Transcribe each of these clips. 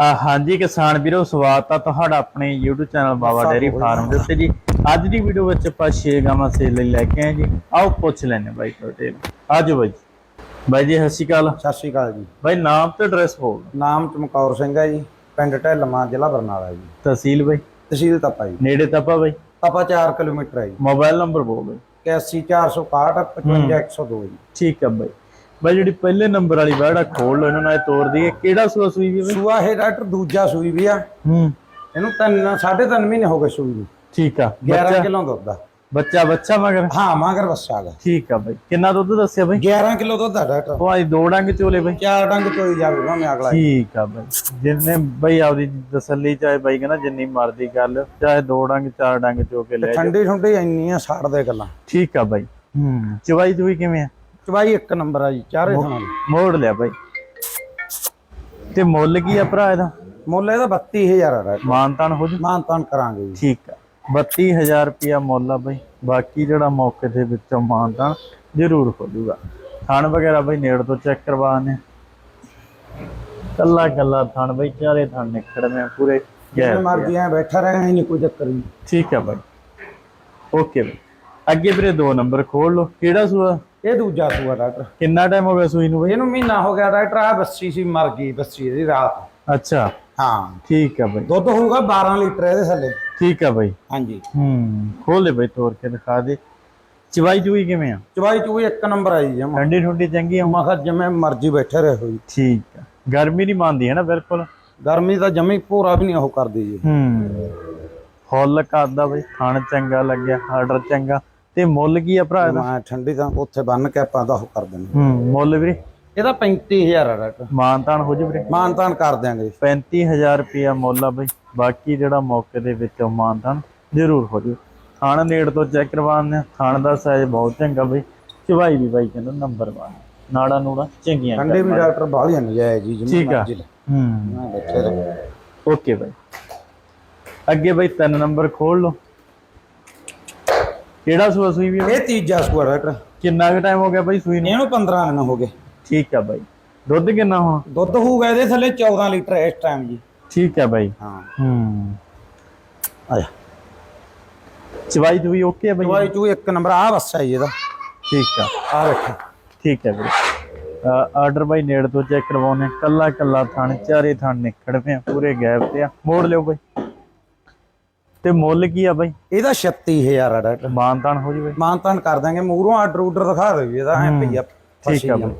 ਹਾਂਜੀ ਕਿਸਾਨ ਵੀਰੋ ਸਵਾਗਤ ਆ ਤੁਹਾਡਾ ਆਪਣੇ YouTube channel Baba dairy farm ਦੇ ਉੱਤੇ ਜੀ। ਅੱਜ ਦੀ ਵੀਡੀਓ ਵਿੱਚ ਆਪਾਂ 6 ਗਾਵਾਂ ਸੇਲ ਲਈ ਲੈ ਕੇ ਆਏ ਜੀ। ਆਓ ਪੁੱਛ ਲੈਣੇ ਬਾਈ ਤੁਹਾਡੇ। ਆਜੋ ਬਾਈ ਬਾਈ ਜੀ ਸਤਿ ਸ਼੍ਰੀ ਅਕਾਲ। ਸਤਿ ਸ਼੍ਰੀ ਅਕਾਲ ਜੀ। ਬਾਈ ਨਾਮ ਤੇ ਐਡਰੈਸ ਬੋਲ ਨਾਮ ਚਮਕੌਰ ਸਿੰਘ ਹੈ ਜੀ। ਪਿੰਡ ਢਿੱਲਵਾਂ ਜ਼ਿਲ੍ਹਾ ਬਰਨਾਲਾ ਜੀ। ਤਹਿਸੀਲ ਬਾਈ? ਤਹਿਸੀਲ ਤਪਾ ਜੀ। ਨੇੜੇ ਤਪਾ ਬਾਈ? ਤਪਾ 4 ਕਿਲੋਮੀਟਰ ਹੈ ਜੀ। ਮੋਬਾਈਲ ਨੰਬਰ ਬੋਲ ਬਾਈ 81461 55102 ਜੀ। ਠੀਕ ਆ ਬਾਈ। ਬਾਈ ਜਿਹੜੀ ਪਹਿਲੇ ਨੰਬਰ ਵਾਲੀ ਵੜਾ ਖੋਲ ਲਓ ਇਹਨਾਂ ਨਾਲ ਤੋੜ ਦਈਏ। ਕਿਹੜਾ ਸੂਆ ਸੂਈ ਵੀ ਸੂਆ ਇਹ ਡਾਕਟਰ ਦੂਜਾ ਸੂਈ ਵੀ ਆ। ਹੂੰ। ਇਹਨੂੰ ਤਿੰਨ ਸਾਢੇ ਤਿੰਨ ਮਹੀਨੇ ਹੋ ਗਏ ਸੂਈ ਨੂੰ। ਠੀਕ ਆ। 11 ਬੱਚਾ ਕਿਲੋ ਦੁੱਧ ਦਾ ਬੱਚਾ ਬੱਚਾ ਮਗਰ? ਹਾਂ ਮਾਂਗਰ ਬੱਸਾ ਦਾ ਠੀਕ ਆ ਬਾਈ। ਕਿੰਨਾ ਦੁੱਧ ਦੱਸਿਆ ਬਾਈ? 11 ਕਿਲੋ ਦੁੱਧ ਦਾ ਡਾਕਟਰ। ਉਹ ਅੱਜ ਦੋ ਡੰਗ ਚੋਲੇ ਬਾਈ। ਚਾਰ ਡੰਗ ਚੋਈ ਜਾਵੇ ਭਾਵੇਂ ਅਗਲਾ ਠੀਕ ਆ ਬਾਈ। ਜਿੰਨੇ ਬਈ ਆਪਦੀ ਤਸੱਲੀ ਚਾਹੇ ਬਾਈ ਕਹਿੰਦਾ ਜਿੰਨੀ ਮਰਜ਼ੀ ਗੱਲ ਚਾਹੇ ਦੋ ਡੰਗ ਚਾਰ ਡੰਗ ਚੋ ਕੇ ਲੈ ਠੰਡੀ ਠੰਡੀ ਇੰਨੀ ਆ ਛੱਡ ਦੇ ਗੱਲਾਂ। ਠੀਕ ਆ ਬਾਈ। ਹੂੰ। ਚਵਾਈ ਚੁਈ ਕਿਵੇਂ ਆ? ਚਵਾਈ ਇੱਕ ਨੰਬਰ ਆ ਜੀ ਚਾਰੇ ਥਾਂ ਦੀ ਮੋੜ ਲਿਆ ਬਾਈ। ਤੇ ਮੁੱਲ ਕੀ ਆ ਭਰਾ ਇਹਦਾ? ਮੁੱਲ ਇਹਦਾ 32000 ਆ ਡਾਕਟਰ ਮਾਨਤਾਨ ਹੋ ਜੂ? ਮਾਨ ਤਾਨ ਕਰਾਂਗੇ ਜੀ। ਠੀਕ ਆ। 32000 ਰੁਪਿਆ ਮੁੱਲ ਆ ਬਾਈ। ਬਾਕੀ ਜਿਹੜਾ ਮੌਕੇ ਦੇ ਵਿੱਚੋਂ ਮਾਨਤਾਨ ਜ਼ਰੂਰ ਹੋ ਜੂਗਾ ਥਣ ਵਗੈਰਾ ਬਾਈ ਨੇੜ ਤੋਂ ਚੈੱਕ ਕਰਵਾਣੇ ਕੱਲਾ ਕੱਲਾ ਥਣ ਬਾਈ ਚਾਰੇ ਥਣ ਨਿਕੜਵੇਂ ਪੂਰੇ। ਜਿਵੇਂ ਗੈਪ ਮਰਜ਼ੀ ਐ ਬੈਠਾ ਰਹੇ ਨਹੀਂ ਕੋਈ ਚੱਕਰ ਨਹੀਂ ਠੀਕ ਹੈ ਬਾਈ। ਓਕੇ ਬਾਈ। ਅੱਗੇ ਵੀਰੇ ਦੋ ਨੰਬਰ ਖੋਲ ਲਓ। ਕਿਹੜਾ ਸੂਆ? ਇਹ ਦੂਜਾ ਸੂਆ ਡਾਕਟਰ। ਕਿੰਨਾ ਟਾਈਮ ਹੋ ਗਿਆ ਸੂਈ ਨੂੰ ਬਾਈ? ਇਹਨੂੰ ਮਹੀਨਾ ਹੋ ਗਿਆ ਡਾਕਟਰ ਆ ਬੱਸੀ ਸੀ ਮਰ ਗਈ ਬੱਸੀ ਇਹਦੀ ਰਾਤ। ਅੱਛਾ। ਹਾਂ। ਠੀਕ ਹੈ ਬਾਈ। ਦੁੱਧ ਹੋਊਗਾ 12 ਲੀਟਰ ਇਹਦੇ ਥੱਲੇ। ਠੀਕ ਹੈ ਬਾਈ। ਹਾਂਜੀ। ਹੂੰ ਖੋਲ ਲੈ ਬਾਈ ਤੋੜ ਕੇ ਦਿਖਾ ਦੇ। ਚਵਾਈ ਚੂਈ ਕਿਵੇਂ ਆ? ਚਵਾਈ ਚੂਈ ਇੱਕ ਨੰਬਰ ਆਈ ਜਮਾ। ਠੰਡੀ ਠੰਡੀ ਚੰਗੀ ਆ। ਮੈਂ ਕਿਹਾ ਜਿਵੇਂ ਮਰਜ਼ੀ ਬੈਠੇ ਰਹੇ ਹੋਈ ਠੀਕ ਆ। ਗਰਮੀ ਨਹੀਂ ਮੰਨਦੀ ਹੈ ਨਾ ਬਿਲਕੁਲ? ਗਰਮੀ ਤਾਂ ਜਮੀ ਪੂਰਾ ਵੀ ਨਹੀਂ ਉਹ ਕਰਦੀ ਜੀ। ਹੂੰ। ਫੁੱਲ ਕਰਦਾ ਬਾਈ। ਖਾਣ ਚੰਗਾ ਲੱਗਿਆ ਆਰਡਰ ਚੰਗਾ। ਤੇ ਮੁੱਲ ਕੀ ਆ ਭਰਾ ਇਹਦਾ? ਮੈਂ ਠੰਡੀ ਤਾਂ ਉੱਥੇ ਬੰਨ ਕੇ ਆਪਾਂ ਦਾ ਉਹ ਕਰ ਦਿੰਦੇ ਹੂੰ। ਮੁੱਲ ਵੀਰੇ? ਇਹਦਾ 35000 ਆ ਡਾਕਟਰ ਮਾਨਤਾਨ ਹੋ ਜੂ ਵੀਰੇ? ਮਾਨ ਤਾਨ ਕਰ ਦਿਆਂਗੇ 35000 ਰੁਪਿਆ ਮੁੱਲ ਆ ਬਈ। ਬਾਕੀ ਜਿਹੜਾ ਮੌਕੇ ਦੇ ਵਿੱਚੋਂ ਮਾਨਤਾਨ ਜ਼ਰੂਰ ਹੋ ਜੂ। ਥਾਣ ਨੇੜ ਤੋਂ ਚੈੱਕ ਕਰਵਾਉਂਦੇ ਥਾਣ ਦਾ ਸਾਈਜ਼ ਬਹੁਤ ਚੰਗਾ ਬਈ। ਚਵਾਈ ਵੀ ਬਾਈ ਕਹਿੰਦਾ ਨੰਬਰ 1 ਨਾੜਾ ਨੂੜਾ ਚੰਗੀਆਂ ਠੰਡੇ ਵੀ ਡਾਕਟਰ ਬਾਹਲੀਆਂ ਨਜਾਇਜ਼ ਜੀ ਜਿਵੇਂ ਠੀਕ ਆ। ਮਰਜ਼ੀ ਹੂੰ। ਓਕੇ ਬਾਈ। ਅੱਗੇ ਬਾਈ ਤਿੰਨ ਨੰਬਰ ਖੋਲ ਲਓ। ਕਿਹੜਾ ਸੂਆ ਸੂਈ ਵੀ? ਇਹ ਤੀਜਾ ਸੂਆ ਡਾਕਟਰ। ਕਿੰਨਾ ਕੁ ਟਾਈਮ ਹੋ ਗਿਆ ਬਾਈ ਸੂਈ ਨੂੰ? ਇਹਨੂੰ 15 ਦਿਨ ਹੋ ਗਏ। ਠੀਕ ਆ ਬਾਈ। ਦੁੱਧ ਕਿੰਨਾ ਹੁਣ? ਦੁੱਧ ਹੋਊਗਾ ਇਹਦੇ ਥੱਲੇ 14 ਲੀਟਰ ਇਸ ਟਾਈਮ ਜੀ। ਠੀਕ ਆ ਬਾਈ। ਹਾਂ। ਹੂੰ। ਆਇਆ। ਚਵਾਈ ਚੁਈ ਓਕੇ ਆ ਬਾਈ? ਦਵਾਈ ਚੂ ਇੱਕ ਨੰਬਰ ਆ ਬੱਸਾ ਜੀ ਇਹਦਾ। ਠੀਕ ਆ। ਆ ਬੈਠਾ ਠੀਕ ਹੈ ਵੀਰੇ ਆਰਡਰ ਬਾਈ ਨੇੜ ਤੋਂ ਚੈੱਕ ਕਰਵਾਉਨੇ ਕੱਲਾ ਕੱਲਾ ਥਣ ਚਾਰੇ ਥਣ ਨਿਕੜ ਪਿਆ ਪੂਰੇ ਗੈਪ ਤੇ ਆ। ਮੋੜ ਲਿਓ ਬਾਈ। ਤੇ ਮੁੱਲ ਕੀ ਆ ਬਾਈ? ਇਹਦਾ 36000 ਆ ਡਾਕਟਰ। ਮਾਨਤਾਨ ਹੋ ਜਵੇ ਮਾਨਤਾਨ ਕਰ ਦਾਂਗੇ ਮੂਹਰੋਂ ਆਰਡਰ ਉਡਰ ਦਿਖਾ ਦੇ ਇਹਦਾ ਐ ਪਈਆ ਠੀਕ ਆ ਬਾਈ।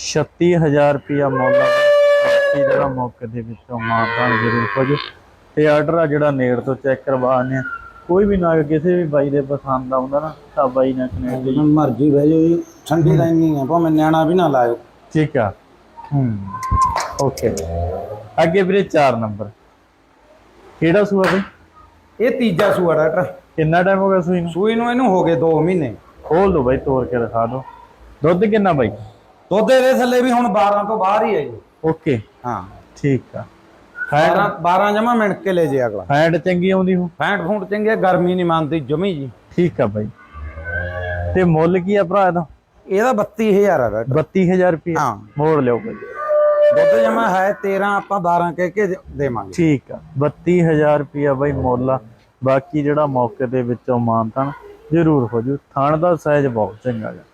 36000 ਰੁਪਿਆ ਮੁੱਲ ਆ ਬਾਕੀ ਜਿਹੜਾ ਮੌਕੇ ਦੇ ਵਿੱਚੋਂ ਮਾਨਤਾਨ ਜ਼ਰੂਰ ਹੋ ਜੂ ਤੇ ਆਰਡਰ ਆ ਜਿਹੜਾ ਨੇੜ ਤੋਂ ਚੈੱਕ ਕਰਵਾਉਨੇ ਆ। ਕੋਈ ਵੀ ਨਾ ਕਿਸੇ ਵੀ ਬਾਈ ਦੇ ਪਸੰਦ ਆਉਂਦਾ ਨਾ ਤਾਂ ਬਾਈ ਨਾਲ ਕਨੈਕਟ ਮਰਜ਼ੀ ਬਹਿ ਜਾਓ ਜੀ ਠੰਡੀ ਤਾਂ ਇੰਨੀ ਆ ਭਾਵੇਂ ਨਿਆਣਾ ਵੀ ਨਾ ਲਾਇਓ। ਠੀਕ ਆ। ਹੂੰ ਓਕੇ। ਅੱਗੇ ਵੀਰੇ 4 ਨੰਬਰ। ਕਿਹੜਾ ਸੂਆ ਬਈ? ਇਹ ਤੀਜਾ ਸੂਆ ਡਾਕਟਰ। ਕਿੰਨਾ ਟਾਈਮ ਹੋ ਗਿਆ ਸੂਈ ਨੂੰ? ਸੂਈ ਨੂੰ ਇਹਨੂੰ ਹੋ ਗਏ 2 ਮਹੀਨੇ। ਖੋਲ ਦੋ ਬਾਈ ਤੋੜ ਕੇ ਦਿਖਾ ਦੋ। ਦੁੱਧ ਕਿੰਨਾ ਬਾਈ? ਦੁੱਧ ਇਹਦੇ ਥੱਲੇ ਵੀ ਹੁਣ 12 ਤੋਂ ਬਾਹਰ ਹੀ ਹੈ ਜੀ। ਓਕੇ। ਹਾਂ। ਠੀਕ ਆ। ਫੈਂਟ 12 12 ਜਮਾ ਮਿੰਟ ਕੇ ਲੈ ਜੇ ਅਗਲਾ। ਫੈਂਟ ਚੰਗੀ ਆਉਂਦੀ ਹੋ ਫੈਂਟ ਫੂੰਟ ਚੰਗੇ ਗਰਮੀ ਨਹੀਂ ਮੰਨਦੀ ਜਮੀ ਜੀ। ਠੀਕ ਆ ਬਾਈ। ਤੇ ਮੁੱਲ ਕੀ ਆ ਭਰਾ ਇਹਦਾ? ਇਹਦਾ 32000 ਆ ਡਾਕਟਰ। 32000 ਰੁਪਏ ਹਾਂ। ਮੋੜ ਲਿਓ ਬਾਈ। ਦੁੱਧ ਜਮਾ ਹੈ 13 ਆਪਾਂ 12 ਕਹਿ ਕੇ ਦੇਵਾਂਗੇ। ਠੀਕ ਆ। 32000 ਰੁਪਿਆ ਬਾਈ ਮੁੱਲ ਆ। ਬਾਕੀ ਜਿਹੜਾ ਮੌਕੇ ਦੇ ਵਿੱਚੋਂ ਮਾਨਤਨ ਜ਼ਰੂਰ ਹੋ ਜੂ। ਥਣ ਦਾ ਸਾਈਜ਼ ਬਹੁਤ ਚੰਗਾ ਹੈ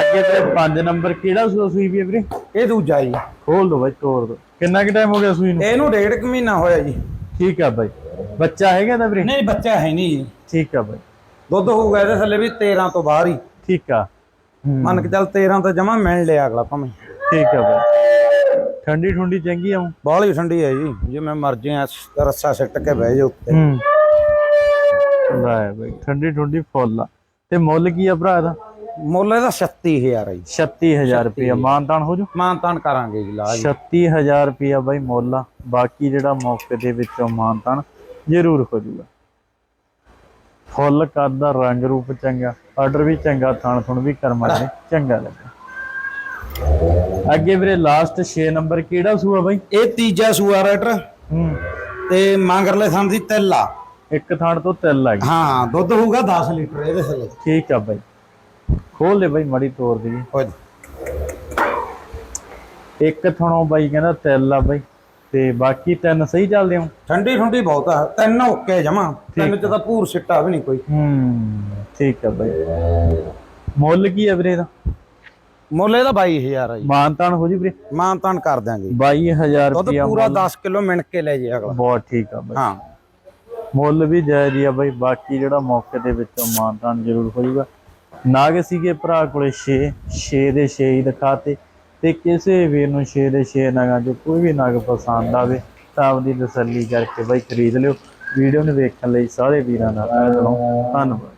ਅੱਗੇ ਤੇ 5 ਨੰਬਰ ਕਿਹੜਾ ਸੂਈ ਵੀ ਵੀਰੇ? ਇਹ ਦੂਜਾ ਜੀ। ਖੋਲ ਦੋ ਬਾਈ ਤੋੜ ਦੋ। ਕਿੰਨਾ ਕੁ ਟਾਈਮ ਹੋ ਗਿਆ ਸੂਈ ਨੂੰ? ਇਹਨੂੰ ਡੇਢ ਕੁ ਮਹੀਨਾ ਹੋਇਆ ਜੀ। ਠੀਕ ਆ ਬਾਈ। ਬੱਚਾ ਹੈਗਾ ਤਾਂ ਵੀਰੇ? ਨਹੀਂ ਬੱਚਾ ਹੈ ਨਹੀਂ ਜੀ। ਠੀਕ ਆ ਬਾਈ। ਦੁੱਧ ਹੋਊਗਾ ਇਹਦੇ ਥੱਲੇ ਵੀ 13 ਤੋਂ ਬਾਹਰ ਹੀ। ਠੀਕ ਆ। ਮੰਨ ਕੇ ਚੱਲ 13 ਤੋਂ ਜਮਾ ਮਿਲ ਲਿਆ ਅਗਲਾ ਭਾਵੇਂ। ਠੀਕ ਆ ਬਾਈ ਠੰਡੀ ਠੁੰਡੀ ਚੰਗੀ ਆਉਂ ਬਾਹਲੀ ਠੰਡੀ ਹੈ ਜੀ। ਜਿਵੇਂ ਮਰਜ਼ੀ ਆ ਰੱਸਾ ਸਿੱਟ ਕੇ ਬਹਿ ਜਾ ਉੱਤੇ। ਹੂੰ। ਲੈ ਬਾਈ ਠੰਡੀ ਠੁੰਡੀ ਫੁੱਲ ਆ। ਤੇ ਮੁੱਲ ਕੀ ਆ ਭਰਾ ਦਾ ਮੁੱਲ ਇਹਦਾ 36000 ਹੈ ਜੀ। 36000 ਰੁਪਇਆ। ਮਾਨਤਾਨ ਹੋ ਜੂ? ਮਾਨ ਤਾਨ ਕਰਾਂਗੇ ਜੀ ਲਾ ਜੀ। 36000 ਰੁਪਇਆ ਬਾਈ ਮੁੱਲ ਆ। ਬਾਕੀ ਜਿਹੜਾ ਮੌਕੇ ਦੇ ਵਿੱਚੋਂ ਮਾਨਤਾਨ ਜ਼ਰੂਰ ਹੋ ਜੂਗਾ। ਫੁੱਲ ਕਰਦਾ ਰੰਗ ਰੂਪ ਚੰਗਾ ਆਰਡਰ ਵੀ ਚੰਗਾ ਥਣ ਥੁਣ ਵੀ ਕਰਮਾਂ ਨੇ ਚੰਗਾ ਲੱਗਾ। ਅੱਗੇ ਵੀਰੇ ਲਾਸਟ 6 ਨੰਬਰ ਕਿਹੜਾ ਸੂਆ ਬਾਈ? ਇਹ ਤੀਜਾ ਸੂਆ ਰੈਟਰ ਹੂੰ। ਤੇ ਮੰਗਰਲੇ ਥਣ ਦੀ ਤਿੱਲ ਆ। ਇੱਕ ਥਣ ਤੋਂ ਤਿਲ ਲੱਗ ਹਾਂ ਦੁੱਧ ਹੋਊਗਾ 10 ਲੀਟਰ ਇਹਦੇ ਥੱਲੇ। ਠੀਕ ਆ ਬਾਈ। ਖੋਲ ਲੈ ਬਾਈ ਮੜੀ ਤੋੜ ਦਈਏ ਹੋ ਇੱਕ ਥਣੋਂ ਬਾਈ ਕਹਿੰਦਾ ਤਿਲ ਆ ਬਾਈ। ਤੇ ਬਾਕੀ ਤਿੰਨ ਸਹੀ ਚੱਲਦੇ ਹੋ? ਠੰਡੀ ਠੰਡੀ ਬਹੁਤ ਆ। ਤਿੰਨ ਓਕੇ ਜਮਾ। ਤਿੰਨ ਚ ਤਾਂ ਭੂਰ ਸਿੱਟਾ ਵੀ ਨਹੀਂ ਕੋਈ। ਹੂੰ ਠੀਕ ਆ ਬਾਈ। ਮੁੱਲ ਕੀ ਆ ਵੀਰੇ ਦਾ ਮੁੱਲ ਇਹਦਾ 22000 ਆ ਜੀ। ਮਾਨਤਾਨ ਹੋ ਜੀ ਵੀਰੇ? ਮਾਨ ਤਾਨ ਕਰ ਦਿਆਂਗੇ। 22000 ਦੁੱਧ ਰੁਪਿਆ ਪੂਰਾ 10 ਕਿਲੋ ਮਿਣ ਕੇ ਲੈ ਜੇ ਅਗਲਾ। ਬਹੁਤ ਠੀਕ ਆ ਬਾਈ। ਹਾਂ। ਮੁੱਲ ਵੀ ਜਾਇਜ਼ ਹੀ ਆ ਬਾਈ। ਬਾਕੀ ਜਿਹੜਾ ਮੌਕੇ ਦੇ ਵਿੱਚੋਂ ਮਾਨਤਾਨ ਜ਼ਰੂਰ ਹੋ ਜਾਊਗਾ ਨਾਗ ਸੀਗੇ ਭਰਾ ਕੋਲੇ 6 6 ਦੇ 6 ਹੀ ਦਿਖਾਤੇ। ਤੇ ਕਿਸੇ ਵੀਰ ਨੂੰ 6 ਦੇ 6 ਨਗਾਂ ਚੋਂ ਕੋਈ ਵੀ ਨਗ ਪਸੰਦ ਆਵੇ ਤਾਂ ਆਪਦੀ ਤਸੱਲੀ ਕਰਕੇ ਬਾਈ ਖਰੀਦ ਲਿਓ। ਵੀਡੀਓ ਨੂੰ ਵੇਖਣ ਲਈ ਸਾਰੇ ਵੀਰਾਂ ਦਾ ਤਹਿ ਧੰਨਵਾਦ।